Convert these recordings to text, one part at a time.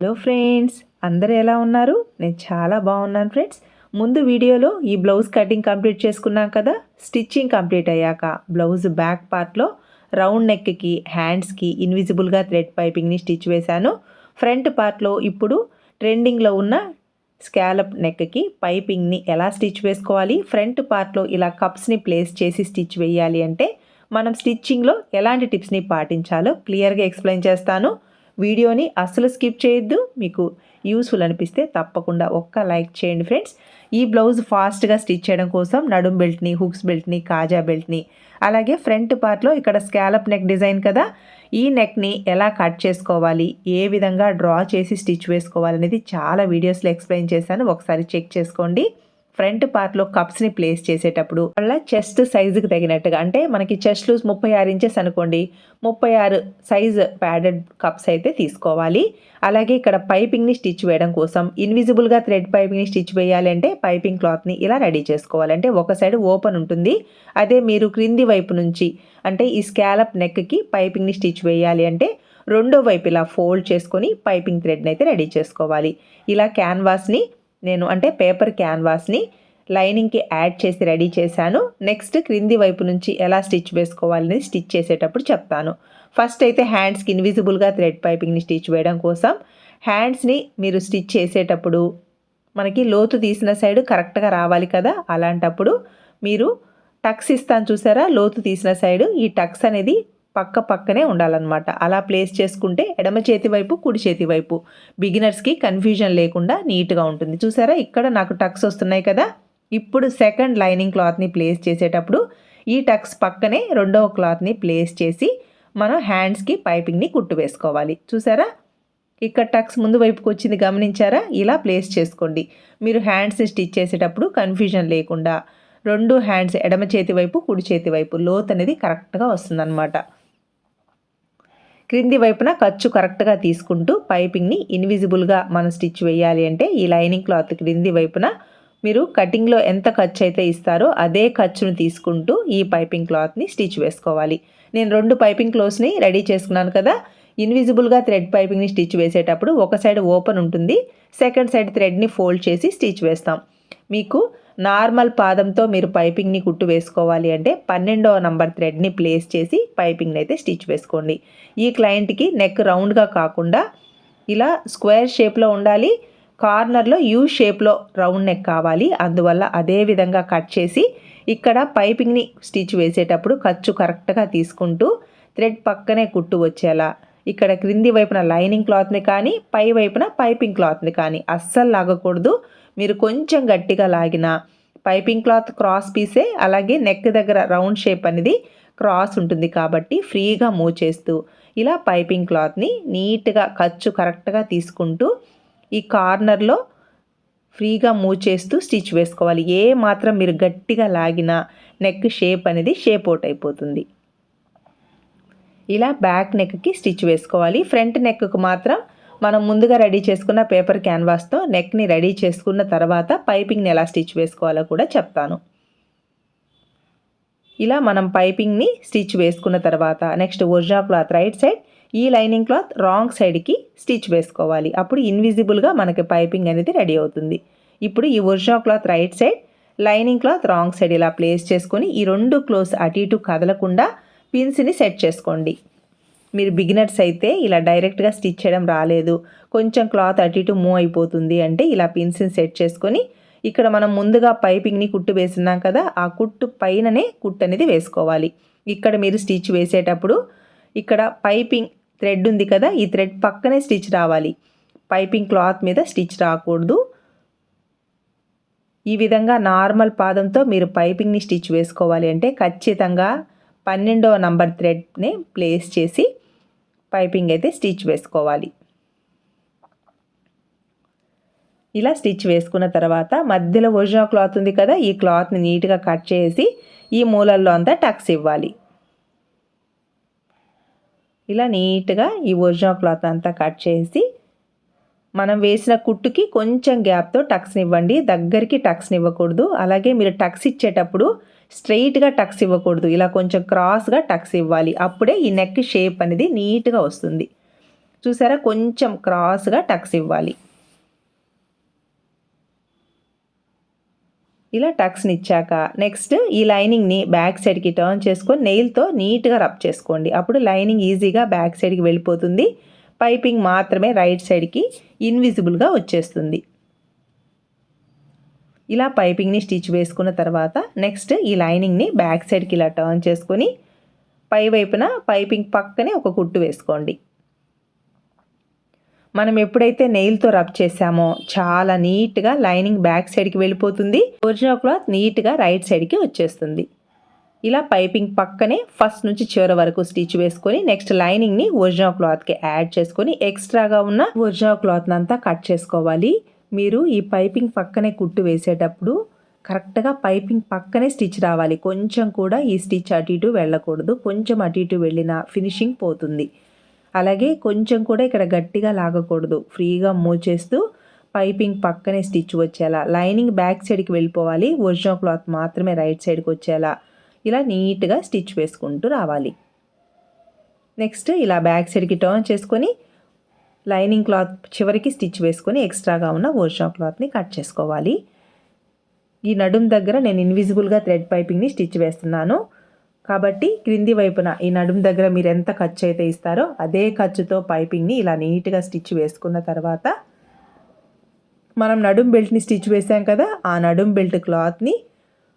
Hello friends అందరు ఎలా ఉన్నారు? నేను చాలా బాగున్నాను ఫ్రెండ్స్. ముందు వీడియోలో ఈ బ్లౌజ్ కటింగ్ కంప్లీట్ చేసుకున్నాం కదా? స్టిచ్చింగ్ కంప్లీట్ అయ్యాక బ్లౌజ్ బ్యాక్ పార్ట్లో రౌండ్ నెక్కి హ్యాండ్స్కి ఇన్విజిబుల్గా థ్రెడ్ పైపింగ్ని స్టిచ్ వేశాను. ఫ్రంట్ పార్ట్లో ఇప్పుడు ట్రెండింగ్లో ఉన్న స్కాలప్ నెక్కి పైపింగ్ని ఎలా స్టిచ్ వేసుకోవాలి? ఫ్రంట్ పార్ట్లో ఇలా కప్స్ని ప్లేస్ చేసి స్టిచ్ వేయాలి అంటే మనం స్టిచ్చింగ్లో ఎలాంటి టిప్స్ని పాటించాలో క్లియర్గా ఎక్స్ప్లెయిన్ చేస్తాను. వీడియోని అస్సలు స్కిప్ చేయొద్దు. మీకు యూస్ఫుల్ అనిపిస్తే తప్పకుండా ఒక్క లైక్ చేయండి ఫ్రెండ్స్. ఈ బ్లౌజ్ ఫాస్ట్గా స్టిచ్ చేయడం కోసం నడుం బెల్ట్ని హుక్స్ బెల్ట్ని కాజా బెల్ట్ని అలాగే ఫ్రంట్ పార్ట్లో ఇక్కడ స్కాలప్ నెక్ డిజైన్ కదా. ఈ నెక్ని ఎలా కట్ చేసుకోవాలి ఏ విధంగా డ్రా చేసి స్టిచ్ వేసుకోవాలనేది చాలా వీడియోస్లో ఎక్స్ప్లెయిన్ చేశాను. ఒకసారి చెక్ చేసుకోండి. ఫ్రంట్ పార్ట్లో కప్స్ని ప్లేస్ చేసేటప్పుడు వల్ల చెస్ట్ సైజుకి తగినట్టుగా అంటే మనకి చెస్ట్ లూజ్ ముప్పై ఆరు ఇంచెస్ అనుకోండి ముప్పై ఆరు సైజ్ ప్యాడెడ్ కప్స్ అయితే తీసుకోవాలి. అలాగే ఇక్కడ పైపింగ్ని స్టిచ్ వేయడం కోసం ఇన్విజిబుల్గా థ్రెడ్ పైపింగ్ని స్టిచ్ వేయాలి అంటే పైపింగ్ క్లాత్ని ఇలా రెడీ చేసుకోవాలి. అంటే ఒక సైడ్ ఓపెన్ ఉంటుంది అదే మీరు క్రింది వైపు నుంచి అంటే ఈ స్కాలప్ నెక్కి పైపింగ్ని స్టిచ్ వేయాలి అంటే రెండో వైపు ఇలా ఫోల్డ్ చేసుకొని పైపింగ్ థ్రెడ్ని అయితే రెడీ చేసుకోవాలి. ఇలా క్యాన్వాస్ని నేను అంటే పేపర్ క్యాన్వాస్ని లైనింగ్కి యాడ్ చేసి రెడీ చేశాను. నెక్స్ట్ క్రింది వైపు నుంచి ఎలా స్టిచ్ వేసుకోవాలని స్టిచ్ చేసేటప్పుడు చెప్తాను. ఫస్ట్ అయితే హ్యాండ్స్కి ఇన్విజిబుల్గా థ్రెడ్ పైపింగ్ని స్టిచ్ వేయడం కోసం. హ్యాండ్స్ని మీరు స్టిచ్ చేసేటప్పుడు మనకి లోతు తీసిన సైడ్ కరెక్ట్గా రావాలి కదా? అలాంటప్పుడు మీరు టక్స్ ఇస్తాను చూసారా? లోతు తీసిన సైడ్ ఈ టక్స్ అనేది పక్క పక్కనే ఉండాలన్నమాట. అలా ప్లేస్ చేసుకుంటే ఎడమ చేతి వైపు కుడి చేతి వైపు. బిగినర్స్కి కన్ఫ్యూజన్ లేకుండా నీట్గా ఉంటుంది. చూసారా? ఇక్కడ నాకు టక్స్ వస్తున్నాయి కదా? ఇప్పుడు సెకండ్ లైనింగ్ క్లాత్ని ప్లేస్ చేసేటప్పుడు ఈ టక్స్ పక్కనే రెండవ క్లాత్ని ప్లేస్ చేసి మనం హ్యాండ్స్కి పైపింగ్ని కుట్టు వేసుకోవాలి. చూసారా? ఇక్కడ టక్స్ ముందు వైపుకి వచ్చింది గమనించారా? ఇలా ప్లేస్ చేసుకోండి. మీరు హ్యాండ్స్ని స్టిచ్ చేసేటప్పుడు కన్ఫ్యూజన్ లేకుండా రెండు హ్యాండ్స్ ఎడమ చేతి వైపు కుడి చేతి వైపు లోత్ అనేది కరెక్ట్గా వస్తుందన్నమాట. క్రింది వైపున ఖర్చు కరెక్ట్గా తీసుకుంటూ పైపింగ్ని ఇన్విజిబుల్గా మనం స్టిచ్ వేయాలి అంటే ఈ లైనింగ్ క్లాత్ క్రింది వైపున మీరు కటింగ్లో ఎంత ఖర్చు అయితే ఇస్తారో అదే ఖర్చును తీసుకుంటూ ఈ పైపింగ్ క్లాత్ని స్టిచ్ వేసుకోవాలి. నేను రెండు పైపింగ్ క్లోత్స్ని రెడీ చేసుకున్నాను కదా ఇన్విజిబుల్గా థ్రెడ్ పైపింగ్ని స్టిచ్ వేసేటప్పుడు ఒక సైడ్ ఓపెన్ ఉంటుంది సెకండ్ సైడ్ థ్రెడ్ని ఫోల్డ్ చేసి స్టిచ్ వేస్తాం. మీకు నార్మల్ పాదంతో మీరు పైపింగ్ని కుట్టు వేసుకోవాలి అంటే పన్నెండవ నంబర్ థ్రెడ్ని ప్లేస్ చేసి పైపింగ్ని అయితే స్టిచ్ వేసుకోండి. ఈ క్లయింట్కి నెక్ రౌండ్గా కాకుండా ఇలా స్క్వేర్ షేప్లో ఉండాలి కార్నర్లో యూ షేప్లో రౌండ్ నెక్ కావాలి. అందువల్ల అదే విధంగా కట్ చేసి ఇక్కడ పైపింగ్ని స్టిచ్ వేసేటప్పుడు ఖర్చు కరెక్ట్గా తీసుకుంటూ థ్రెడ్ పక్కనే కుట్టు వచ్చేలా. ఇక్కడ క్రింది వైపున లైనింగ్ క్లాత్ని కానీ పై వైపున పైపింగ్ క్లాత్ని కానీ అస్సలు లాగకూడదు. మీరు కొంచెం గట్టిగా లాగిన పైపింగ్ క్లాత్ క్రాస్ పీసే అలాగే నెక్ దగ్గర రౌండ్ షేప్ అనేది క్రాస్ ఉంటుంది కాబట్టి ఫ్రీగా మూవ్ చేస్తూ ఇలా పైపింగ్ క్లాత్ని నీట్గా ఖర్చు కరెక్ట్గా తీసుకుంటూ ఈ కార్నర్లో ఫ్రీగా మూవ్ చేస్తూ స్టిచ్ వేసుకోవాలి. ఏ మాత్రం మీరు గట్టిగా లాగినా నెక్ షేప్ అనేది షేప్ అవుట్ అయిపోతుంది. ఇలా బ్యాక్ నెక్కి స్టిచ్ వేసుకోవాలి. ఫ్రంట్ నెక్కు మాత్రం మనం ముందుగా రెడీ చేసుకున్న పేపర్ క్యాన్వాస్తో నెక్ని రెడీ చేసుకున్న తర్వాత పైపింగ్ని ఎలా స్టిచ్ వేసుకోవాలో కూడా చెప్తాను. ఇలా మనం పైపింగ్ని స్టిచ్ వేసుకున్న తర్వాత next original cloth right side ఈ లైనింగ్ క్లాత్ రాంగ్ సైడ్కి స్టిచ్ వేసుకోవాలి. అప్పుడు ఇన్విజిబుల్గా మనకి పైపింగ్ అనేది రెడీ అవుతుంది. ఇప్పుడు ఈ original cloth right side lining cloth wrong side ఇలా ప్లేస్ చేసుకొని ఈ రెండు క్లోజ్ అటు ఇటు కదలకుండా పిన్స్ని సెట్ చేసుకోండి. మీరు బిగినర్స్ అయితే ఇలా డైరెక్ట్గా స్టిచ్ చేయడం రాలేదు. కొంచెం క్లాత్ అటు ఇటు మూవ్ అయిపోతుంది అంటే ఇలా పిన్స్ని సెట్ చేసుకొని ఇక్కడ మనం ముందుగా పైపింగ్ని కుట్టు వేసినాం కదా ఆ కుట్టు పైననే కుట్టు అనేది వేసుకోవాలి. ఇక్కడ మీరు స్టిచ్ వేసేటప్పుడు ఇక్కడ పైపింగ్ థ్రెడ్ ఉంది కదా ఈ థ్రెడ్ పక్కనే స్టిచ్ రావాలి. పైపింగ్ క్లాత్ మీద స్టిచ్ రాకూడదు. ఈ విధంగా నార్మల్ పాదంతో మీరు పైపింగ్ని స్టిచ్ వేసుకోవాలి అంటే ఖచ్చితంగా పన్నెండవ నంబర్ థ్రెడ్ని ప్లేస్ చేసి పైపింగ్ అయితే స్టిచ్ వేసుకోవాలి. ఇలా స్టిచ్ వేసుకున్న తర్వాత మధ్యలో ఒరిజినల్ క్లాత్ ఉంది కదా ఈ క్లాత్ని నీట్గా కట్ చేసి ఈ మూలల్లో అంతా టక్స్ ఇవ్వాలి. ఇలా నీట్గా ఈ ఒరిజినల్ క్లాత్ అంతా కట్ చేసి మనం వేసిన కుట్టుకి కొంచెం గ్యాప్తో టక్స్ని ఇవ్వండి. దగ్గరికి టక్స్ని ఇవ్వకూడదు. అలాగే మీరు టక్స్ ఇచ్చేటప్పుడు స్ట్రెయిట్గా టక్స్ ఇవ్వకూడదు. ఇలా కొంచెం క్రాస్గా టక్స్ ఇవ్వాలి. అప్పుడే ఈ నెక్ షేప్ అనేది నీట్గా వస్తుంది. చూసారా? కొంచెం క్రాస్గా టక్స్ ఇవ్వాలి. ఇలా టక్స్ని ఇచ్చాక నెక్స్ట్ ఈ లైనింగ్ని బ్యాక్ సైడ్కి టర్న్ చేసుకొని నెయిల్తో నీట్గా రబ్ చేసుకోండి. అప్పుడు లైనింగ్ ఈజీగా బ్యాక్ సైడ్కి వెళ్ళిపోతుంది. పైపింగ్ మాత్రమే రైట్ సైడ్కి ఇన్విజిబుల్గా వచ్చేస్తుంది. ఇలా పైపింగ్ని స్టిచ్ వేసుకున్న తర్వాత నెక్స్ట్ ఈ లైనింగ్ని బ్యాక్ సైడ్కి ఇలా టర్న్ చేసుకొని పై వైపున పైపింగ్ పక్కనే ఒక కుట్టు వేసుకోండి. మనం ఎప్పుడైతే నెయిల్తో రబ్ చేసామో చాలా నీట్గా లైనింగ్ బ్యాక్ సైడ్కి వెళ్ళిపోతుంది. ఒరిజినల్ క్లాత్ నీట్గా రైట్ సైడ్కి వచ్చేస్తుంది. ఇలా పైపింగ్ పక్కనే ఫస్ట్ నుంచి చివరి వరకు స్టిచ్ వేసుకొని నెక్స్ట్ లైనింగ్ని ఒరిజినల్ క్లాత్కి యాడ్ చేసుకొని ఎక్స్ట్రాగా ఉన్న ఒరిజినల్ క్లాత్ని అంతా కట్ చేసుకోవాలి. మీరు ఈ పైపింగ్ పక్కనే కుట్టు వేసేటప్పుడు కరెక్ట్గా పైపింగ్ పక్కనే స్టిచ్ రావాలి. కొంచెం కూడా ఈ స్టిచ్ అటు ఇటు వెళ్ళకూడదు. కొంచెం అటు ఇటు వెళ్ళిన ఫినిషింగ్ పోతుంది. అలాగే కొంచెం కూడా ఇక్కడ గట్టిగా లాగకూడదు. ఫ్రీగా మూవ్ చేస్తూ పైపింగ్ పక్కనే స్టిచ్ వచ్చేలా. లైనింగ్ బ్యాక్ సైడ్కి వెళ్ళిపోవాలి. ఒరిజినల్ క్లాత్ మాత్రమే రైట్ సైడ్కి వచ్చేలా. ఇలా నీట్గా స్టిచ్ వేసుకుంటూ రావాలి. నెక్స్ట్ ఇలా బ్యాక్ సైడ్కి టర్న్ చేసుకొని లైనింగ్ క్లాత్ చివరికి స్టిచ్ వేసుకొని ఎక్స్ట్రాగా ఉన్న ఒరిజినల్ క్లాత్ని కట్ చేసుకోవాలి. ఈ నడుం దగ్గర నేను ఇన్విజిబుల్గా థ్రెడ్ పైపింగ్ని స్టిచ్ వేస్తున్నాను. కాబట్టి క్రింది వైపున ఈ నడుం దగ్గర మీరు ఎంత ఖర్చు అయితే ఇస్తారో అదే ఖర్చుతో పైపింగ్ని ఇలా నీట్గా స్టిచ్ వేసుకున్న తర్వాత మనం నడుం బెల్ట్ని స్టిచ్ వేసాం కదా ఆ నడుం బెల్ట్ క్లాత్ని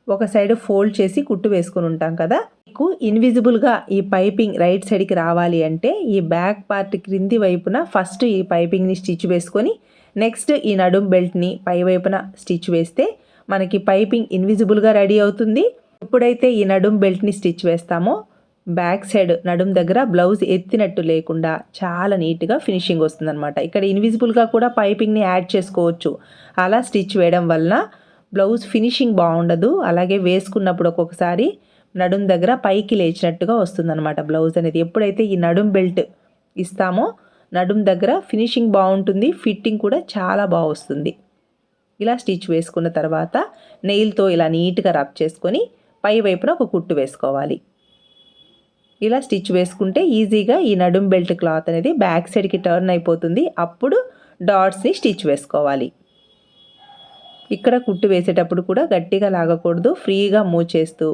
ఒక సైడ్ ఫోల్డ్ చేసి కుట్టు వేసుకుని ఉంటాం కదా మీకు ఇన్విజిబుల్గా ఈ పైపింగ్ రైట్ సైడ్కి రావాలి అంటే ఈ బ్యాక్ పార్ట్ క్రింది వైపున ఫస్ట్ ఈ పైపింగ్ని స్టిచ్ వేసుకొని నెక్స్ట్ ఈ నడుం బెల్ట్ని పై వైపున స్టిచ్ వేస్తే మనకి పైపింగ్ ఇన్విజిబుల్గా రెడీ అవుతుంది. ఎప్పుడైతే ఈ నడుం బెల్ట్ని స్టిచ్ వేస్తామో బ్యాక్ సైడ్ నడుం దగ్గర బ్లౌజ్ ఎత్తినట్టు లేకుండా చాలా నీట్గా ఫినిషింగ్ వస్తుందన్నమాట. ఇక్కడ ఇన్విజిబుల్గా కూడా పైపింగ్ని యాడ్ చేసుకోవచ్చు. అలా స్టిచ్ వేయడం వలన బ్లౌజ్ ఫినిషింగ్ బాగుండదు. అలాగే వేసుకున్నప్పుడు ఒక్కొక్కసారి నడుం దగ్గర పైకి లేచినట్టుగా వస్తుందన్నమాట బ్లౌజ్ అనేది. ఎప్పుడైతే ఈ నడుం బెల్ట్ ఇస్తామో నడుం దగ్గర ఫినిషింగ్ బాగుంటుంది ఫిట్టింగ్ కూడా చాలా బాగా వస్తుంది. ఇలా స్టిచ్ వేసుకున్న తర్వాత నెయిల్తో ఇలా నీట్గా రబ్ చేసుకొని పై వైపున ఒక కుట్టు వేసుకోవాలి. ఇలా స్టిచ్ వేసుకుంటే ఈజీగా ఈ నడుం బెల్ట్ క్లాత్ అనేది బ్యాక్ సైడ్కి టర్న్ అయిపోతుంది. అప్పుడు డాట్స్ని స్టిచ్ వేసుకోవాలి. ఇక్కడ కుట్టు వేసేటప్పుడు కూడా గట్టిగా లాగకూడదు ఫ్రీగా మూవ్ చేస్తూ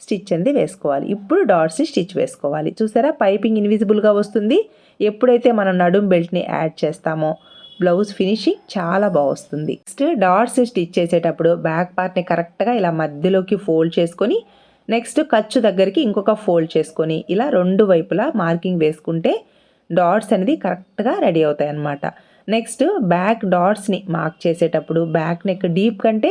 స్టిచ్ అనేది వేసుకోవాలి. ఇప్పుడు డాట్స్ని స్టిచ్ వేసుకోవాలి. చూసారా? పైపింగ్ ఇన్విజిబుల్గా వస్తుంది. ఎప్పుడైతే మనం నడుం బెల్ట్ని యాడ్ చేస్తామో బ్లౌజ్ ఫినిషింగ్ చాలా బాగుస్తుంది నెక్స్ట్ డాట్స్ స్టిచ్ చేసేటప్పుడు బ్యాక్ పార్ట్ని కరెక్ట్గా ఇలా మధ్యలోకి ఫోల్డ్ చేసుకొని నెక్స్ట్ ఖర్చు దగ్గరికి ఇంకొక ఫోల్డ్ చేసుకొని ఇలా రెండు వైపులా మార్కింగ్ వేసుకుంటే డాట్స్ అనేది కరెక్ట్గా రెడీ అవుతాయి అన్నమాట నెక్స్ట్ బ్యాక్ డాట్స్ని మార్క్ చేసేటప్పుడు బ్యాక్ నెక్ డీప్ కంటే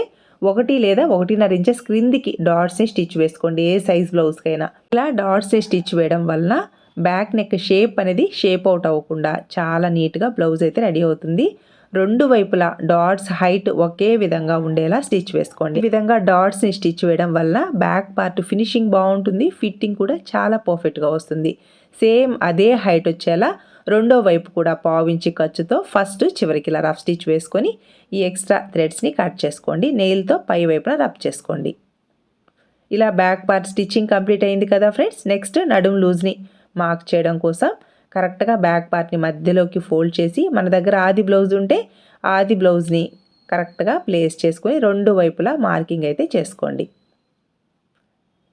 ఒకటి లేదా ఒకటిన్నర ఇంచెస్ క్రిందికి డాట్స్ని స్టిచ్ వేసుకోండి ఏ సైజ్ బ్లౌజ్కైనా ఇలా డాట్స్ని స్టిచ్ వేయడం వలన బ్యాక్ నెక్ షేప్ అనేది షేప్ అవుట్ అవ్వకుండా చాలా నీట్గా బ్లౌజ్ అయితే రెడీ అవుతుంది. రెండు వైపులా డాట్స్ హైట్ ఒకే విధంగా ఉండేలా స్టిచ్ వేసుకోండి. ఈ విధంగా డాట్స్ని స్టిచ్ వేయడం వల్ల బ్యాక్ పార్ట్ ఫినిషింగ్ బాగుంటుంది ఫిట్టింగ్ కూడా చాలా పర్ఫెక్ట్గా వస్తుంది. సేమ్ అదే హైట్ వచ్చేలా రెండో వైపు కూడా పావించి ఖర్చుతో ఫస్ట్ చివరికి ఇలా రఫ్ స్టిచ్ వేసుకొని ఈ ఎక్స్ట్రా థ్రెడ్స్ని కట్ చేసుకోండి. నెయిల్తో పై వైపున రబ్ చేసుకోండి. ఇలా బ్యాక్ పార్ట్ స్టిచ్చింగ్ కంప్లీట్ అయింది కదా ఫ్రెండ్స్. నెక్స్ట్ నడుం లూజ్ని మార్క్ చేయడం కోసం కరెక్ట్గా బ్యాక్ పార్ట్ని మధ్యలోకి ఫోల్డ్ చేసి మన దగ్గర ఆది బ్లౌజ్ ఉంటే ఆది బ్లౌజ్ని కరెక్ట్గా ప్లేస్ చేసుకొని రెండు వైపులా మార్కింగ్ అయితే చేసుకోండి.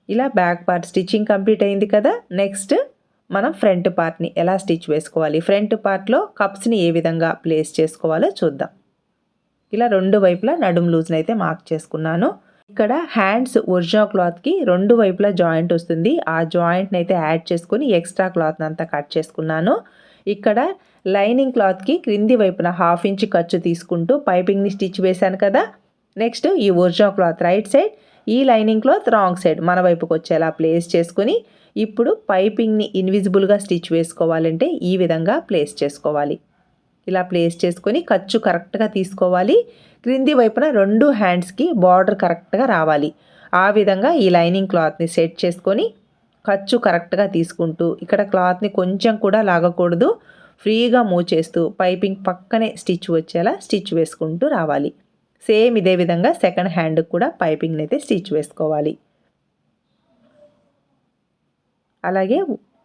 ఇలా బ్యాక్ పార్ట్ స్టిచ్చింగ్ కంప్లీట్ అయింది కదా. నెక్స్ట్ మనం ఫ్రంట్ పార్ట్ని ఎలా స్టిచ్ వేసుకోవాలి? ఫ్రంట్ పార్ట్లో కప్స్ని ఏ విధంగా ప్లేస్ చేసుకోవాలో చూద్దాం. ఇలా రెండు వైపులా నడుం లూజ్ని అయితే మార్క్ చేసుకున్నాను. ఇక్కడ హ్యాండ్స్ ఒరిజినల్ క్లాత్కి రెండు వైపులా జాయింట్ వస్తుంది. ఆ జాయింట్ని అయితే యాడ్ చేసుకుని ఎక్స్ట్రా క్లాత్ని అంతా కట్ చేసుకున్నాను. ఇక్కడ లైనింగ్ క్లాత్కి క్రింది వైపున హాఫ్ ఇంచ్ ఖర్చు తీసుకుంటూ పైపింగ్ని స్టిచ్ వేశాను కదా. నెక్స్ట్ ఈ ఒరిజినల్ క్లాత్ రైట్ సైడ్ ఈ లైనింగ్ క్లాత్ రాంగ్ సైడ్ మన వైపుకి వచ్చేలా ప్లేస్ చేసుకుని ఇప్పుడు పైపింగ్ని ఇన్విజిబుల్గా స్టిచ్ వేసుకోవాలంటే ఈ విధంగా ప్లేస్ చేసుకోవాలి. ఇలా ప్లేస్ చేసుకొని ఖర్చు కరెక్ట్గా తీసుకోవాలి. క్రింది వైపున రెండు హ్యాండ్స్కి బార్డర్ కరెక్ట్గా రావాలి. ఆ విధంగా ఈ లైనింగ్ క్లాత్ని సెట్ చేసుకొని ఖర్చు కరెక్ట్గా తీసుకుంటూ ఇక్కడ క్లాత్ని కొంచెం కూడా లాగకూడదు. ఫ్రీగా మూవ్ చేస్తూ పైపింగ్ పక్కనే స్టిచ్ వచ్చేలా స్టిచ్ వేసుకుంటూ రావాలి. సేమ్ ఇదే విధంగా సెకండ్ హ్యాండ్కి కూడా పైపింగ్ని అయితే స్టిచ్ వేసుకోవాలి. అలాగే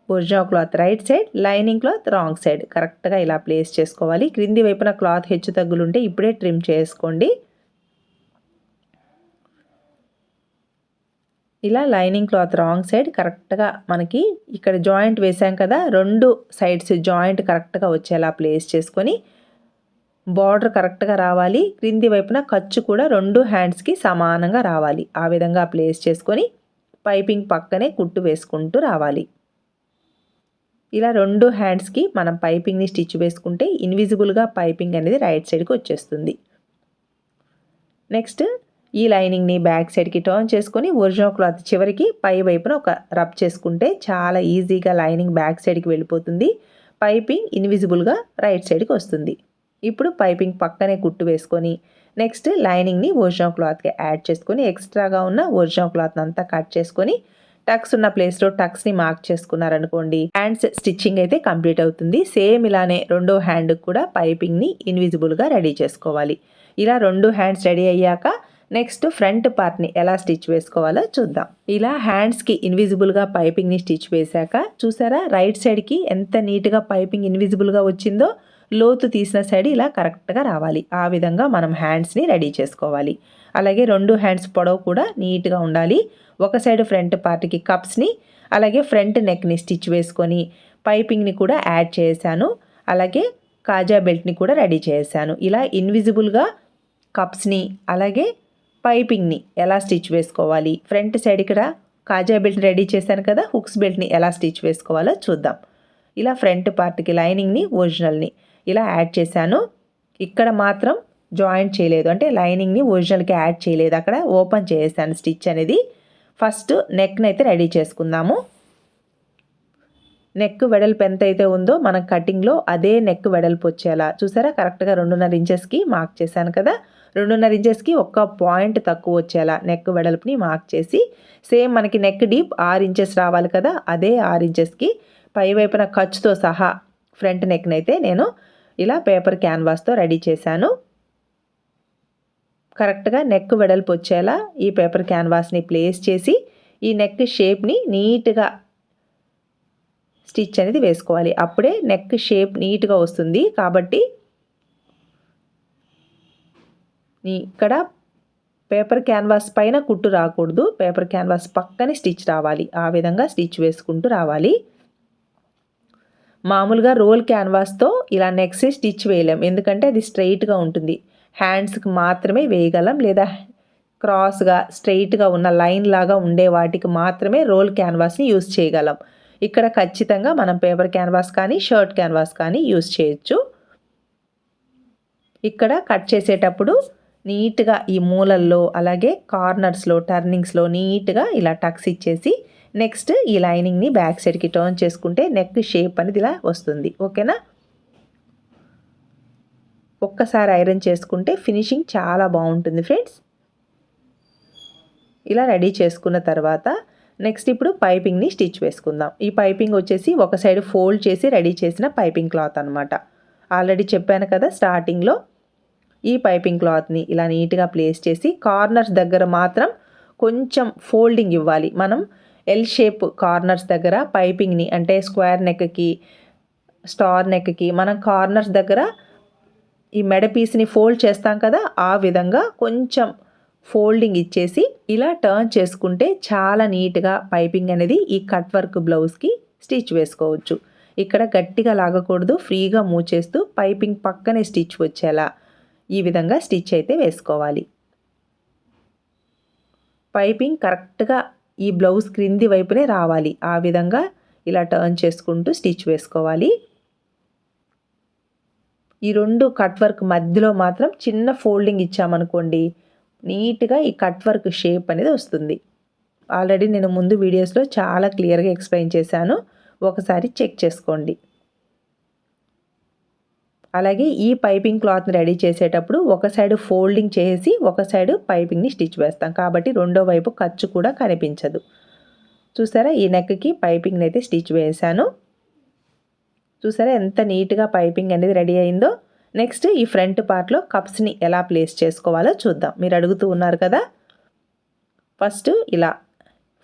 original cloth right side lining cloth wrong side. కరెక్ట్గా ఇలా ప్లేస్ చేసుకోవాలి. క్రింది వైపున క్లాత్ హెచ్చు తగ్గులుంటే ఇప్పుడే ట్రిమ్ చేసుకోండి. ఇలా లైనింగ్ క్లాత్ రాంగ్ సైడ్ కరెక్ట్గా మనకి ఇక్కడ జాయింట్ వేసాం కదా రెండు సైడ్స్ జాయింట్ కరెక్ట్గా వచ్చేలా ప్లేస్ చేసుకొని బార్డర్ కరెక్ట్గా రావాలి. క్రింది వైపున ఖర్చు కూడా రెండు హ్యాండ్స్కి సమానంగా రావాలి. ఆ విధంగా ప్లేస్ చేసుకొని పైపింగ్ పక్కనే కుట్టు వేసుకుంటూ రావాలి. ఇలా రెండు హ్యాండ్స్కి మనం పైపింగ్ని స్టిచ్ వేసుకుంటే ఇన్విజిబుల్గా పైపింగ్ అనేది రైట్ సైడ్కి వచ్చేస్తుంది. నెక్స్ట్ ఈ లైనింగ్ని బ్యాక్ సైడ్కి టర్న్ చేసుకొని ఒరిజినల్ క్లాత్ చివరికి పై వైపున ఒక రబ్ చేసుకుంటే చాలా ఈజీగా లైనింగ్ బ్యాక్ సైడ్కి వెళ్ళిపోతుంది. పైపింగ్ ఇన్విజిబుల్గా రైట్ సైడ్కి వస్తుంది. ఇప్పుడు పైపింగ్ పక్కనే కుట్టు వేసుకొని నెక్స్ట్ లైనింగ్ని ఒరిజినల్ క్లాత్కి యాడ్ చేసుకొని ఎక్స్ట్రాగా ఉన్న ఒరిజినల్ క్లాత్ అంతా కట్ చేసుకొని టక్స్ ఉన్న ప్లేస్లో టక్స్ని మార్క్ చేసుకున్నారనుకోండి. హ్యాండ్స్ స్టిచ్చింగ్ అయితే కంప్లీట్ అవుతుంది. సేమ్ ఇలానే రెండో హ్యాండ్కి కూడా పైపింగ్ని ఇన్విజిబుల్గా రెడీ చేసుకోవాలి. ఇలా రెండు హ్యాండ్స్ రెడీ అయ్యాక నెక్స్ట్ ఫ్రంట్ పార్ట్ని ఎలా స్టిచ్ వేసుకోవాలో చూద్దాం. ఇలా హ్యాండ్స్కి ఇన్విజిబుల్గా పైపింగ్ని స్టిచ్ వేశాక చూసారా? రైట్ సైడ్కి ఎంత నీట్గా పైపింగ్ ఇన్విజిబుల్గా వచ్చిందో లోతు తీసిన సైడ్ ఇలా కరెక్ట్గా రావాలి. ఆ విధంగా మనం హ్యాండ్స్ని రెడీ చేసుకోవాలి. అలాగే రెండు హ్యాండ్స్ పొడవు కూడా నీట్గా ఉండాలి. ఒక సైడ్ ఫ్రంట్ పార్ట్కి కప్స్ని అలాగే ఫ్రంట్ నెక్ని స్టిచ్ వేసుకొని పైపింగ్ని కూడా యాడ్ చేశాను. అలాగే కాజా బెల్ట్ని కూడా రెడీ చేశాను. ఇలా ఇన్విజిబుల్గా కప్స్ని అలాగే పైపింగ్ని ఎలా స్టిచ్ వేసుకోవాలి? ఫ్రంట్ సైడ్ ఇక్కడ కాజా బెల్ట్ రెడీ చేశాను కదా హుక్స్ బెల్ట్ని ఎలా స్టిచ్ వేసుకోవాలో చూద్దాం. ఇలా ఫ్రంట్ పార్ట్కి లైనింగ్ని ఒరిజినల్ని ఇలా యాడ్ చేశాను. ఇక్కడ మాత్రం జాయింట్ చేయలేదు. అంటే లైనింగ్ని ఒరిజినల్కి యాడ్ చేయలేదు. అక్కడ ఓపెన్ చేసాను స్టిచ్ అనేది. ఫస్ట్ నెక్ని అయితే రెడీ చేసుకుందాము. నెక్ వెడల్పు ఎంత అయితే ఉందో మన కటింగ్లో అదే నెక్ వెడల్పు వచ్చేలా. చూసారా? కరెక్ట్గా రెండున్నర ఇంచెస్కి మార్క్ చేశాను కదా? రెండున్నర ఇంచెస్కి ఒక్క పాయింట్ తక్కువ వచ్చేలా నెక్ వెడల్పుని మార్క్ చేసి. సేమ్ మనకి నెక్ డీప్ ఆరు ఇంచెస్ రావాలి కదా? అదే ఆరు ఇంచెస్కి. పై వైపున ఖర్చుతో సహా ఫ్రంట్ నెక్ని అయితే నేను ఇలా పేపర్ క్యాన్వాస్తో రెడీ చేశాను. కరెక్ట్గా నెక్ వెడల్పు వచ్చేలా ఈ పేపర్ క్యాన్వాస్ని ప్లేస్ చేసి ఈ నెక్ షేప్ని నీట్గా స్టిచ్ అనేది వేసుకోవాలి. అప్పుడే నెక్ షేప్ నీట్గా వస్తుంది. కాబట్టి ఇక్కడ పేపర్ క్యాన్వాస్ పైన కుట్టు రాకూడదు. పేపర్ క్యాన్వాస్ పక్కనే స్టిచ్ రావాలి. ఆ విధంగా స్టిచ్ వేసుకుంటూ రావాలి. మామూలుగా రోల్ క్యాన్వాస్తో ఇలా నెక్స్ట్ స్టిచ్ వేయలేం. ఎందుకంటే అది స్ట్రైట్గా ఉంటుంది. హ్యాండ్స్కి మాత్రమే వేయగలం లేదా క్రాస్గా స్ట్రైట్గా ఉన్న లైన్ లాగా ఉండే వాటికి మాత్రమే రోల్ క్యాన్వాస్ని యూస్ చేయగలం. ఇక్కడ ఖచ్చితంగా మనం పేపర్ క్యాన్వాస్ కానీ షర్ట్ క్యాన్వాస్ కానీ యూస్ చేయొచ్చు. ఇక్కడ కట్ చేసేటప్పుడు నీట్గా ఈ మూలల్లో అలాగే కార్నర్స్లో టర్నింగ్స్లో నీట్గా ఇలా టక్స్ ఇచ్చేసి నెక్స్ట్ ఈ లైనింగ్ని బ్యాక్ సైడ్కి టర్న్ చేసుకుంటే నెక్ షేప్ అనేది ఇలా వస్తుంది. ఓకేనా ఒక్కసారి ఐరన్ చేసుకుంటే ఫినిషింగ్ చాలా బాగుంటుంది ఫ్రెండ్స్ ఇలా రెడీ చేసుకున్న తర్వాత నెక్స్ట్ ఇప్పుడు పైపింగ్ని స్టిచ్ వేసుకుందాం. ఈ పైపింగ్ వచ్చేసి ఒక సైడ్ ఫోల్డ్ చేసి రెడీ చేసిన పైపింగ్ క్లాత్ అనమాట ఆల్రెడీ చెప్పాను కదా స్టార్టింగ్లో ఈ పైపింగ్ క్లాత్ని ఇలా నీట్గా ప్లేస్ చేసి కార్నర్స్ దగ్గర మాత్రం కొంచెం ఫోల్డింగ్ ఇవ్వాలి. మనం ఎల్ షేప్ కార్నర్స్ దగ్గర పైపింగ్ని అంటే స్క్వేర్ నెక్కి స్టార్ నెక్కి మనం కార్నర్స్ దగ్గర ఈ మెడ పీస్ని ఫోల్డ్ చేస్తాం కదా ఆ విధంగా కొంచెం ఫోల్డింగ్ ఇచ్చేసి ఇలా టర్న్ చేసుకుంటే చాలా నీట్గా పైపింగ్ అనేది ఈ కట్ వర్క్ బ్లౌజ్కి స్టిచ్ వేసుకోవచ్చు. ఇక్కడ గట్టిగా లాగకూడదు ఫ్రీగా మూవ్ చేస్తూ పైపింగ్ పక్కనే స్టిచ్ వచ్చేలా ఈ విధంగా స్టిచ్ అయితే వేసుకోవాలి. పైపింగ్ కరెక్ట్గా ఈ బ్లౌజ్ క్రింది వైపునే రావాలి. ఆ విధంగా ఇలా టర్న్ చేసుకుంటూ స్టిచ్ వేసుకోవాలి. ఈ రెండు కట్ వర్క్ మధ్యలో మాత్రం చిన్న ఫోల్డింగ్ ఇచ్చామనుకోండి నీట్గా ఈ కట్ వర్క్ షేప్ అనేది వస్తుంది. ఆల్రెడీ నేను ముందు వీడియోస్లో చాలా క్లియర్గా ఎక్స్ప్లెయిన్ చేశాను. ఒకసారి చెక్ చేసుకోండి. అలాగే ఈ పైపింగ్ క్లాత్ని రెడీ చేసేటప్పుడు ఒక సైడ్ ఫోల్డింగ్ చేసి ఒక సైడ్ పైపింగ్ని స్టిచ్ వేస్తాం. కాబట్టి రెండో వైపు ఖర్చు కూడా కనిపించదు. చూసారా? ఈ నెక్కి పైపింగ్ని అయితే స్టిచ్ వేసాను చూసారా? ఎంత నీట్గా పైపింగ్ అనేది రెడీ అయిందో. నెక్స్ట్ ఈ ఫ్రంట్ పార్ట్లో కప్స్ని ఎలా ప్లేస్ చేసుకోవాలో చూద్దాం. మీరు అడుగుతూ ఉన్నారు కదా? ఫస్ట్ ఇలా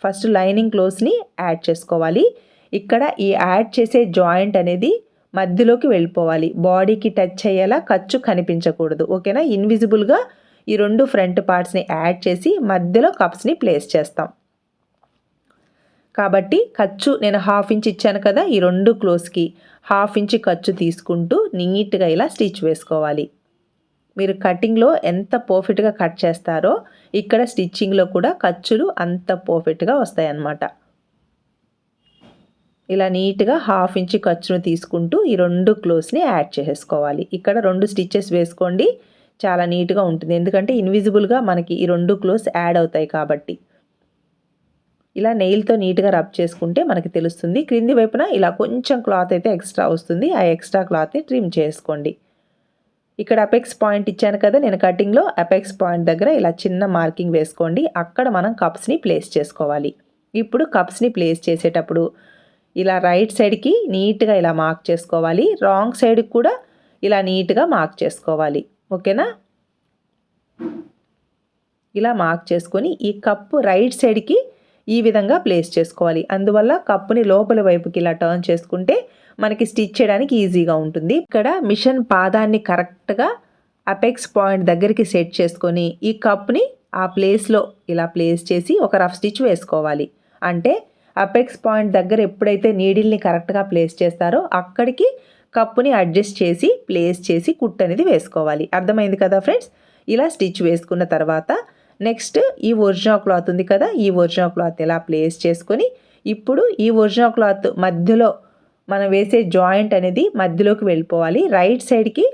ఫస్ట్ లైనింగ్ క్లోత్స్ని యాడ్ చేసుకోవాలి. ఇక్కడ ఈ యాడ్ చేసే జాయింట్ అనేది మధ్యలోకి వెళ్ళిపోవాలి. బాడీకి టచ్ అయ్యేలా ఖర్చు కనిపించకూడదు. ఓకేనా? ఇన్విజిబుల్గా ఈ రెండు ఫ్రంట్ పార్ట్స్ని యాడ్ చేసి మధ్యలో కప్స్ని ప్లేస్ చేస్తాం. కాబట్టి ఖర్చు నేను హాఫ్ ఇంచ్ ఇచ్చాను కదా ఈ రెండు క్లోజ్కి హాఫ్ ఇంచ్ ఖర్చు తీసుకుంటూ నీట్గా ఇలా స్టిచ్ వేసుకోవాలి. మీరు కటింగ్లో ఎంత పర్ఫెక్ట్గా కట్ చేస్తారో ఇక్కడ స్టిచ్చింగ్లో కూడా ఖర్చులు అంత పర్ఫెక్ట్గా వస్తాయన్నమాట. ఇలా నీట్గా హాఫ్ ఇంచ్ ఖర్చును తీసుకుంటూ ఈ రెండు క్లోత్స్ని యాడ్ చేసేసుకోవాలి. ఇక్కడ రెండు స్టిచ్చెస్ వేసుకోండి. చాలా నీట్గా ఉంటుంది. ఎందుకంటే ఇన్విజిబుల్గా మనకి ఈ రెండు క్లోత్స్ యాడ్ అవుతాయి కాబట్టి. ఇలా నెయిల్తో నీట్గా రబ్ చేసుకుంటే మనకి తెలుస్తుంది. క్రింది వైపున ఇలా కొంచెం క్లాత్ అయితే ఎక్స్ట్రా వస్తుంది. ఆ ఎక్స్ట్రా క్లాత్ని ట్రిమ్ చేసుకోండి. ఇక్కడ అపెక్స్ పాయింట్ ఇచ్చాను కదా నేను కటింగ్లో అపెక్స్ పాయింట్ దగ్గర ఇలా చిన్న మార్కింగ్ వేసుకోండి. అక్కడ మనం కప్స్ని ప్లేస్ చేసుకోవాలి. ఇప్పుడు కప్స్ని ప్లేస్ చేసేటప్పుడు ఇలా రైట్ సైడ్కి నీట్గా ఇలా మార్క్ చేసుకోవాలి. రాంగ్ సైడ్కి కూడా ఇలా నీట్గా మార్క్ చేసుకోవాలి. ఓకేనా? ఇలా మార్క్ చేసుకొని ఈ కప్పు రైట్ సైడ్కి ఈ విధంగా ప్లేస్ చేసుకోవాలి. అందువల్ల కప్పుని లోపల వైపుకి ఇలా టర్న్ చేసుకుంటే మనకి స్టిచ్ చేయడానికి ఈజీగా ఉంటుంది. ఇక్కడ మిషన్ పాదాన్ని కరెక్ట్గా అపెక్స్ పాయింట్ దగ్గరికి సెట్ చేసుకొని ఈ కప్ని ఆ ప్లేస్లో ఇలా ప్లేస్ చేసి ఒక రఫ్ స్టిచ్ వేసుకోవాలి. అంటే అపెక్స్ పాయింట్ దగ్గర ఎప్పుడైతే నీడిల్ని కరెక్ట్గా ప్లేస్ చేస్తారో అక్కడికి కప్పుని అడ్జస్ట్ చేసి ప్లేస్ చేసి కుట్ అనేది వేసుకోవాలి. అర్థమైంది కదా ఫ్రెండ్స్? ఇలా స్టిచ్ వేసుకున్న తర్వాత నెక్స్ట్ ఈ ఒరిజినల్ క్లాత్ ఉంది కదా ఈ ఒరిజినల్ క్లాత్ ఇలా ప్లేస్ చేసుకొని ఇప్పుడు ఈ ఒరిజినల్ క్లాత్ మధ్యలో మనం వేసే జాయింట్ అనేది మధ్యలోకి వెళ్ళిపోవాలి. రైట్ సైడ్కి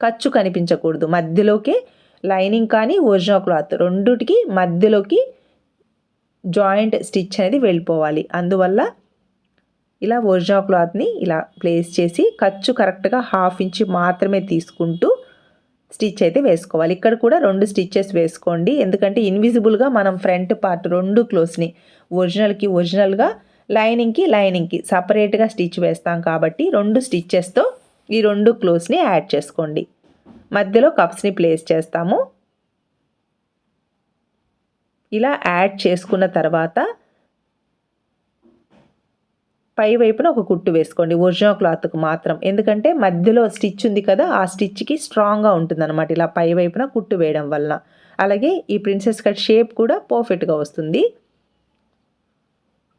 ఖర్చు కనిపించకూడదు. మధ్యలోకే లైనింగ్ కానీ ఒరిజినల్ క్లాత్ రెండుటికి మధ్యలోకి జాయింట్ స్టిచ్ అనేది వెళ్ళిపోవాలి. అందువల్ల ఇలా ఒరిజినల్ క్లాత్ని ఇలా ప్లేస్ చేసి ఖర్చు కరెక్ట్గా హాఫ్ ఇంచ్ మాత్రమే తీసుకుంటూ స్టిచ్ అయితే వేసుకోవాలి. ఇక్కడ కూడా రెండు స్టిచ్చెస్ వేసుకోండి. ఎందుకంటే ఇన్విజిబుల్గా మనం ఫ్రంట్ పార్ట్ రెండు క్లోత్స్ని ఒరిజినల్కి ఒరిజినల్గా లైనింగ్కి లైనింగ్కి సపరేట్గా స్టిచ్ వేస్తాం కాబట్టి రెండు స్టిచ్చెస్తో ఈ రెండు క్లోజ్ని యాడ్ చేసుకోండి. మధ్యలో కప్స్ని ప్లేస్ చేస్తాము. ఇలా యాడ్ చేసుకున్న తర్వాత పై వైపున ఒక కుట్టు వేసుకోండి. ఒరిజినల్ క్లాత్కు మాత్రం. ఎందుకంటే మధ్యలో స్టిచ్ ఉంది కదా ఆ స్టిచ్కి స్ట్రాంగ్గా ఉంటుందన్నమాట ఇలా పై వైపున కుట్టు వేయడం వల్ల అలాగే ఈ ప్రిన్సెస్ కట్ షేప్ కూడా పర్ఫెక్ట్గా వస్తుంది.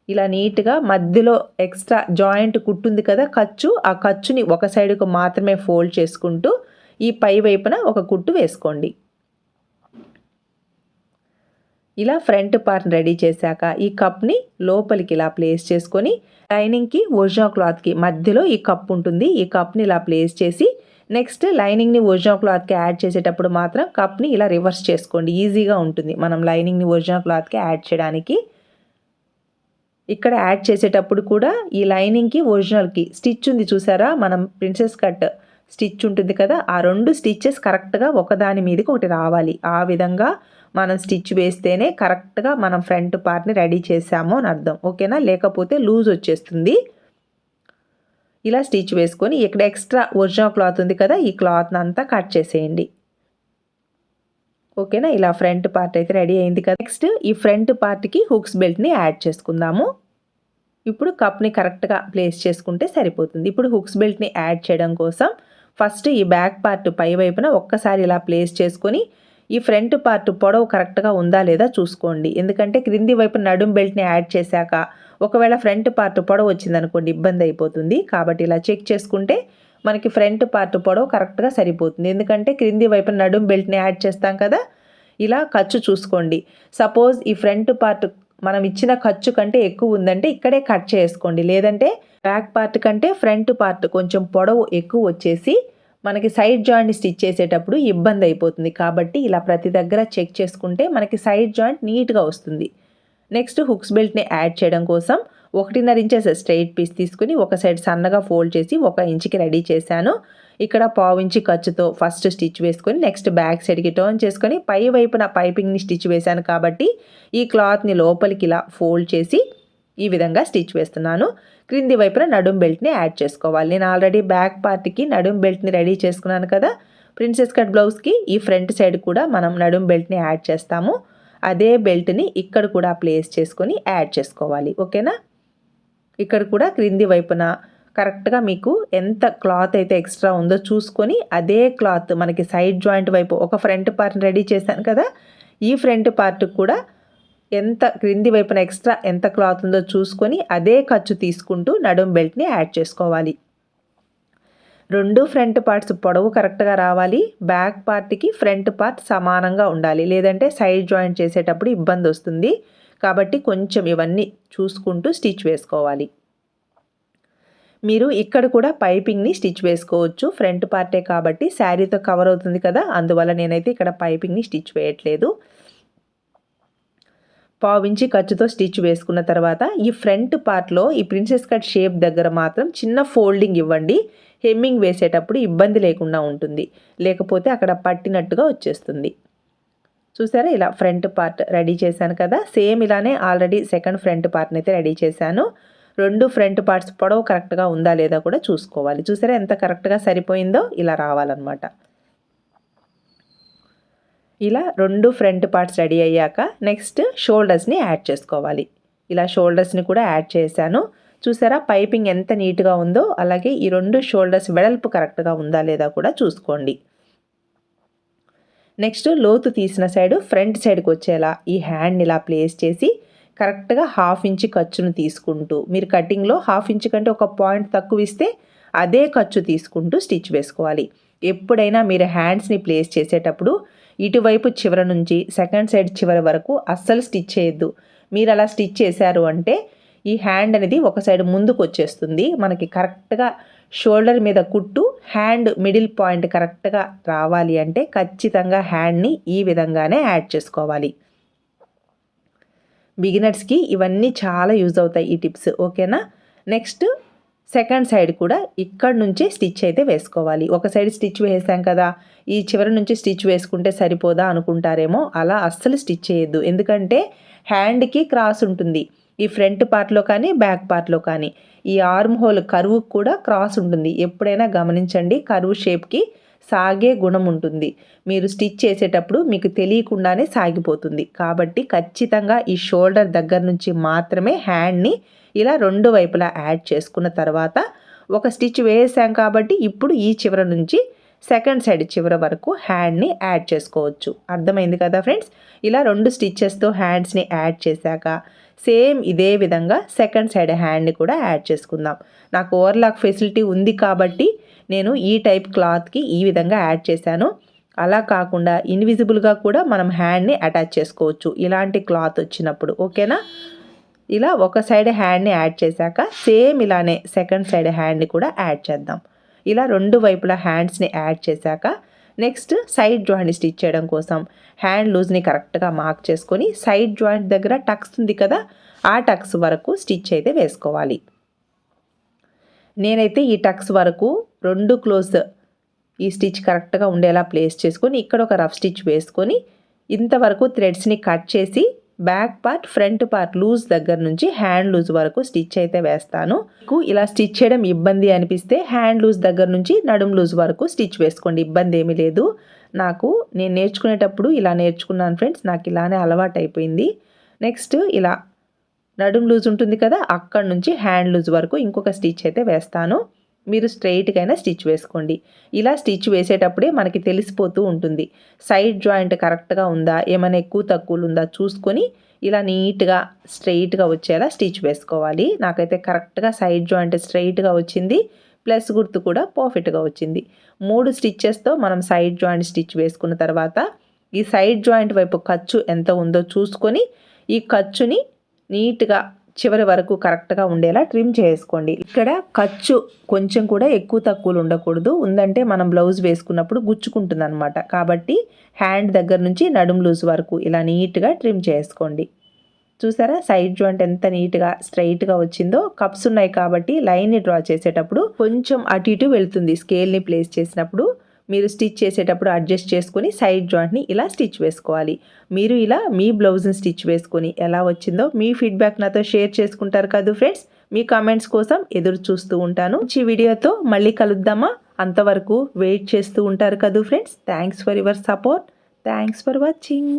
ఇలా నీట్గా మధ్యలో ఎక్స్ట్రా జాయింట్ కుట్టుంది కదా ఖర్చు ఆ ఖర్చుని ఒక సైడ్కు మాత్రమే ఫోల్డ్ చేసుకుంటూ ఈ పై వైపున ఒక కుట్టు వేసుకోండి. ఇలా ఫ్రంట్ పార్ట్ రెడీ చేశాక ఈ కప్ని లోపలికి ఇలా ప్లేస్ చేసుకొని లైనింగ్కి ఒరిజినల్ క్లాత్కి మధ్యలో ఈ కప్ ఉంటుంది. ఈ కప్ని ఇలా ప్లేస్ చేసి నెక్స్ట్ లైనింగ్ని ఒరిజినల్ క్లాత్కి యాడ్ చేసేటప్పుడు మాత్రం కప్ని ఇలా రివర్స్ చేసుకోండి. ఈజీగా ఉంటుంది మనం లైనింగ్ని ఒరిజినల్ క్లాత్కి యాడ్ చేయడానికి. ఇక్కడ యాడ్ చేసేటప్పుడు కూడా ఈ లైనింగ్కి ఒరిజినల్కి స్టిచ్ ఉంది చూసారా? మనం ప్రిన్సెస్ కట్ స్టిచ్ ఉంటుంది కదా ఆ రెండు స్టిచ్చెస్ కరెక్ట్గా ఒకదాని మీదకి ఒకటి రావాలి. ఆ విధంగా మనం స్టిచ్ వేస్తేనే కరెక్ట్గా మనం ఫ్రంట్ పార్ట్ని రెడీ చేసాము అని అర్థం. ఓకేనా? లేకపోతే లూజ్ వచ్చేస్తుంది. ఇలా స్టిచ్ వేసుకొని ఇక్కడ ఎక్స్ట్రా ఒరిజినల్ క్లాత్ ఉంది కదా ఈ క్లాత్ని అంతా కట్ చేసేయండి. ఓకేనా? ఇలా ఫ్రంట్ పార్ట్ అయితే రెడీ అయింది కదా. నెక్స్ట్ ఈ ఫ్రంట్ పార్ట్కి హుక్స్ బెల్ట్ని యాడ్ చేసుకుందాము. ఇప్పుడు కప్ని కరెక్ట్గా ప్లేస్ చేసుకుంటే సరిపోతుంది. ఇప్పుడు హుక్స్ బెల్ట్ని యాడ్ చేయడం కోసం ఫస్ట్ ఈ బ్యాక్ పార్ట్ పై వైపున ఒక్కసారి ఇలా ప్లేస్ చేసుకొని ఈ ఫ్రంట్ పార్ట్ పొడవు కరెక్ట్గా ఉందా లేదా చూసుకోండి. ఎందుకంటే క్రింది వైపు నడుం బెల్ట్ని యాడ్ చేశాక ఒకవేళ ఫ్రంట్ పార్ట్ పొడవు వచ్చిందనుకోండి ఇబ్బంది అయిపోతుంది. కాబట్టి ఇలా చెక్ చేసుకుంటే మనకి ఫ్రంట్ పార్ట్ పొడవు కరెక్ట్గా సరిపోతుంది. ఎందుకంటే క్రింది వైపు నడుం బెల్ట్ని యాడ్ చేస్తాం కదా ఇలా ఖర్చు చూసుకోండి. సపోజ్ ఈ ఫ్రంట్ పార్ట్ మనం ఇచ్చిన ఖర్చు కంటే ఎక్కువ ఉందంటే ఇక్కడే కట్ చేసుకోండి. లేదంటే బ్యాక్ పార్ట్ కంటే ఫ్రంట్ పార్ట్ కొంచెం పొడవు ఎక్కువ వచ్చేసి మనకి సైడ్ జాయింట్ స్టిచ్ చేసేటప్పుడు ఇబ్బంది అయిపోతుంది. కాబట్టి ఇలా ప్రతి దగ్గర చెక్ చేసుకుంటే మనకి సైడ్ జాయింట్ నీట్గా వస్తుంది. నెక్స్ట్ హుక్స్ బెల్ట్ని యాడ్ చేయడం కోసం ఒకటిన్నర ఇంచెస్ స్ట్రైట్ పీస్ తీసుకుని ఒక సైడ్ సన్నగా ఫోల్డ్ చేసి ఒక ఇంచుకి రెడీ చేశాను. ఇక్కడ పావు ఇంచి ఖర్చుతో ఫస్ట్ స్టిచ్ వేసుకొని నెక్స్ట్ బ్యాక్ సైడ్కి టర్న్ చేసుకొని పై వైపున పైపింగ్ని స్టిచ్ వేశాను కాబట్టి ఈ క్లాత్ని లోపలికి ఇలా ఫోల్డ్ చేసి ఈ విధంగా స్టిచ్ వేస్తున్నాను. క్రింది వైపున నడుం బెల్ట్ని యాడ్ చేసుకోవాలి. నేను ఆల్రెడీ బ్యాక్ పార్ట్కి నడుం బెల్ట్ని రెడీ చేసుకున్నాను కదా. ప్రిన్సెస్ కట్ బ్లౌజ్కి ఈ ఫ్రంట్ సైడ్ కూడా మనం నడుం బెల్ట్ని యాడ్ చేస్తాము. అదే బెల్ట్ని ఇక్కడ కూడా ప్లేస్ చేసుకొని యాడ్ చేసుకోవాలి. ఓకేనా? ఇక్కడ కూడా క్రింది వైపున కరెక్ట్గా మీకు ఎంత క్లాత్ అయితే ఎక్స్ట్రా ఉందో చూసుకొని అదే క్లాత్ మనకి సైడ్ జాయింట్ వైపు ఒక ఫ్రంట్ పార్ట్ రెడీ చేశాను కదా. ఈ ఫ్రంట్ పార్ట్ కూడా ఎంత క్రింది వైపున ఎక్స్ట్రా ఎంత క్లాత్ ఉందో చూసుకొని అదే ఖర్చు తీసుకుంటూ నడుం బెల్ట్ని యాడ్ చేసుకోవాలి. రెండు ఫ్రంట్ పార్ట్స్ పొడవు కరెక్ట్గా రావాలి. బ్యాక్ పార్ట్కి ఫ్రంట్ పార్ట్ సమానంగా ఉండాలి. లేదంటే సైడ్ జాయింట్ చేసేటప్పుడు ఇబ్బంది వస్తుంది. కాబట్టి కొంచెం ఇవన్నీ చూసుకుంటూ స్టిచ్ వేసుకోవాలి. మీరు ఇక్కడ కూడా పైపింగ్ని స్టిచ్ వేసుకోవచ్చు. ఫ్రంట్ పార్టే కాబట్టి శారీతో కవర్ అవుతుంది కదా. అందువల్ల నేనైతే ఇక్కడ పైపింగ్ని స్టిచ్ వేయట్లేదు. పావించి ఖర్చుతో స్టిచ్ వేసుకున్న తర్వాత ఈ ఫ్రంట్ పార్ట్లో ఈ ప్రిన్సెస్ కట్ షేప్ దగ్గర మాత్రం చిన్న ఫోల్డింగ్ ఇవ్వండి. హెమ్మింగ్ వేసేటప్పుడు ఇబ్బంది లేకుండా ఉంటుంది. లేకపోతే అక్కడ పట్టినట్టుగా వచ్చేస్తుంది. చూసారా? ఇలా ఫ్రంట్ పార్ట్ రెడీ చేశాను కదా. సేమ్ ఇలానే ఆల్రెడీ సెకండ్ ఫ్రంట్ పార్ట్ని అయితే రెడీ చేశాను. రెండు ఫ్రంట్ పార్ట్స్ పొడవు కరెక్ట్గా ఉందా లేదా కూడా చూసుకోవాలి. చూసారా? ఎంత కరెక్ట్గా సరిపోయిందో ఇలా రావాలన్నమాట. ఇలా రెండు ఫ్రంట్ పార్ట్స్ రెడీ అయ్యాక నెక్స్ట్ షోల్డర్స్ని యాడ్ చేసుకోవాలి. ఇలా షోల్డర్స్ని కూడా యాడ్ చేశాను. చూసారా? పైపింగ్ ఎంత నీట్గా ఉందో అలాగే ఈ రెండు షోల్డర్స్ వెడల్పు కరెక్ట్గా ఉందా లేదా కూడా చూసుకోండి. నెక్స్ట్ లోతు తీసిన సైడ్ ఫ్రంట్ సైడ్కి వచ్చేలా ఈ హ్యాండ్ ఇలా ప్లేస్ చేసి కరెక్ట్గా హాఫ్ ఇంచ్ ఖర్చును తీసుకుంటూ మీరు కటింగ్లో హాఫ్ ఇంచ్ కంటే ఒక పాయింట్ తక్కువ ఇస్తే అదే ఖర్చు తీసుకుంటూ స్టిచ్ వేసుకోవాలి. ఎప్పుడైనా మీరు హ్యాండ్స్ని ప్లేస్ చేసేటప్పుడు ఇటువైపు చివర నుంచి సెకండ్ సైడ్ చివరి వరకు అస్సలు స్టిచ్ చేయొద్దు. మీరు అలా స్టిచ్ చేశారు అంటే ఈ హ్యాండ్ అనేది ఒక సైడ్ ముందుకు వచ్చేస్తుంది. మనకి కరెక్ట్గా షోల్డర్ మీద కుట్టు హ్యాండ్ మిడిల్ పాయింట్ కరెక్ట్గా రావాలి అంటే ఖచ్చితంగా హ్యాండ్ని ఈ విధంగానే యాడ్ చేసుకోవాలి. బిగినర్స్కి ఇవన్నీ చాలా యూజ్ అవుతాయి ఈ టిప్స్. ఓకేనా? నెక్స్ట్ సెకండ్ సైడ్ కూడా ఇక్కడ నుంచి స్టిచ్ అయితే వేసుకోవాలి. ఒక సైడ్ స్టిచ్ వేసాం కదా ఈ చివరి నుంచి స్టిచ్ వేసుకుంటే సరిపోదా అనుకుంటారేమో అలా అస్సలు స్టిచ్ చేయొద్దు. ఎందుకంటే హ్యాండ్కి క్రాస్ ఉంటుంది. ఈ ఫ్రంట్ పార్ట్లో కానీ బ్యాక్ పార్ట్లో కానీ ఈ ఆర్మ్ హోల్ కరువు కూడా క్రాస్ ఉంటుంది. ఎప్పుడైనా గమనించండి కరువు షేప్కి సాగే గుణం ఉంటుంది. మీరు స్టిచ్ చేసేటప్పుడు మీకు తెలియకుండానే సాగిపోతుంది. కాబట్టి ఖచ్చితంగా ఈ షోల్డర్ దగ్గర నుంచి మాత్రమే హ్యాండ్ని ఇలా రెండు వైపులా యాడ్ చేసుకున్న తర్వాత ఒక స్టిచ్ వేసాం కాబట్టి ఇప్పుడు ఈ చివర నుంచి సెకండ్ సైడ్ చివర వరకు హ్యాండ్ని యాడ్ చేసుకోవచ్చు. అర్థమైంది కదా ఫ్రెండ్స్? ఇలా రెండు స్టిచ్చెస్తో హ్యాండ్స్ని యాడ్ చేశాక సేమ్ ఇదే విధంగా సెకండ్ సైడ్ హ్యాండ్ని కూడా యాడ్ చేసుకుందాం. నాకు ఓవర్లాక్ ఫెసిలిటీ ఉంది కాబట్టి నేను ఈ టైప్ క్లాత్కి ఈ విధంగా యాడ్ చేశాను. అలా కాకుండా ఇన్విజిబుల్గా కూడా మనం హ్యాండ్ని అటాచ్ చేసుకోవచ్చు. ఇలాంటి క్లాత్ వచ్చినప్పుడు. ఓకేనా? ఇలా ఒక సైడ్ హ్యాండ్ని యాడ్ చేశాక సేమ్ ఇలానే సెకండ్ సైడ్ హ్యాండ్ని కూడా యాడ్ చేద్దాం. ఇలా రెండు వైపులా హ్యాండ్స్ని యాడ్ చేశాక నెక్స్ట్ సైడ్ జాయింట్ స్టిచ్ చేయడం కోసం హ్యాండ్ లూజ్ని కరెక్ట్గా మార్క్ చేసుకొని సైడ్ జాయింట్ దగ్గర టక్స్ ఉంది కదా ఆ టక్స్ వరకు స్టిచ్ అయితే వేసుకోవాలి. నేనైతే ఈ టక్స్ వరకు రెండు క్లోజ్ ఈ స్టిచ్ కరెక్ట్గా ఉండేలా ప్లేస్ చేసుకొని ఇక్కడ ఒక రఫ్ స్టిచ్ వేసుకొని ఇంతవరకు థ్రెడ్స్ని కట్ చేసి back part front part loose దగ్గర నుంచి హ్యాండ్ లూజ్ వరకు స్టిచ్ అయితే వేస్తాను. మీకు ఇలా స్టిచ్ చేయడం ఇబ్బంది అనిపిస్తే హ్యాండ్ లూజ్ దగ్గర నుంచి నడుం లూజ్ వరకు స్టిచ్ వేసుకోండి. ఇబ్బంది ఏమీ లేదు. నాకు నేను నేర్చుకునేటప్పుడు ఇలా నేర్చుకున్నాను ఫ్రెండ్స్. నాకు ఇలానే అలవాటు అయిపోయింది. నెక్స్ట్ ఇలా నడుం లూజ్ ఉంటుంది కదా అక్కడ నుంచి హ్యాండ్ లూజ్ వరకు ఇంకొక స్టిచ్ అయితే వేస్తాను. మీరు స్ట్రైట్గా స్టిచ్ వేసుకోండి. ఇలా స్టిచ్ వేసేటప్పుడే మనకి తెలిసిపోతూ ఉంటుంది. సైడ్ జాయింట్ కరెక్ట్గా ఉందా? ఏమైనా ఎక్కువ తక్కువలు ఉందా? చూసుకొని ఇలా నీట్గా స్ట్రైట్గా వచ్చేలా స్టిచ్ వేసుకోవాలి. నాకైతే కరెక్ట్గా సైడ్ జాయింట్ స్ట్రైట్గా వచ్చింది. ప్లస్ గుర్తు కూడా పర్ఫెక్ట్గా వచ్చింది. మూడు స్టిచ్చెస్తో మనం సైడ్ జాయింట్ స్టిచ్ వేసుకున్న తర్వాత ఈ సైడ్ జాయింట్ వైపు ఖర్చు ఎంత ఉందో చూసుకొని ఈ ఖర్చుని నీట్గా చివరి వరకు కరెక్ట్గా ఉండేలా ట్రిమ్ చేసుకోండి. ఇక్కడ ఖర్చు కొంచెం కూడా ఎక్కువ తక్కువలు ఉండకూడదు. ఉందంటే మనం బ్లౌజ్ వేసుకున్నప్పుడు గుచ్చుకుంటుంది అనమాట కాబట్టి హ్యాండ్ దగ్గర నుంచి నడుం లూజ్ వరకు ఇలా నీట్గా ట్రిమ్ చేసుకోండి. చూసారా? సైడ్ జాయింట్ ఎంత నీట్గా స్ట్రైట్గా వచ్చిందో? కప్స్ ఉన్నాయి కాబట్టి లైన్ని డ్రా చేసేటప్పుడు కొంచెం అటు ఇటు వెళ్తుంది. స్కేల్ని ప్లేస్ చేసినప్పుడు మీరు స్టిచ్ చేసేటప్పుడు అడ్జస్ట్ చేసుకొని సైడ్ జాయింట్ని ఇలా స్టిచ్ వేసుకోవాలి. మీరు ఇలా మీ బ్లౌజ్ని స్టిచ్ వేసుకొని ఎలా వచ్చిందో మీ ఫీడ్బ్యాక్ నాతో షేర్ చేసుకుంటారు కదా ఫ్రెండ్స్. మీ కామెంట్స్ కోసం ఎదురు చూస్తూ ఉంటాను. ఈ వీడియోతో మళ్ళీ కలుద్దామా? అంతవరకు వెయిట్ చేస్తూ ఉంటారు కదా friends. Thanks for your support. Thanks for watching.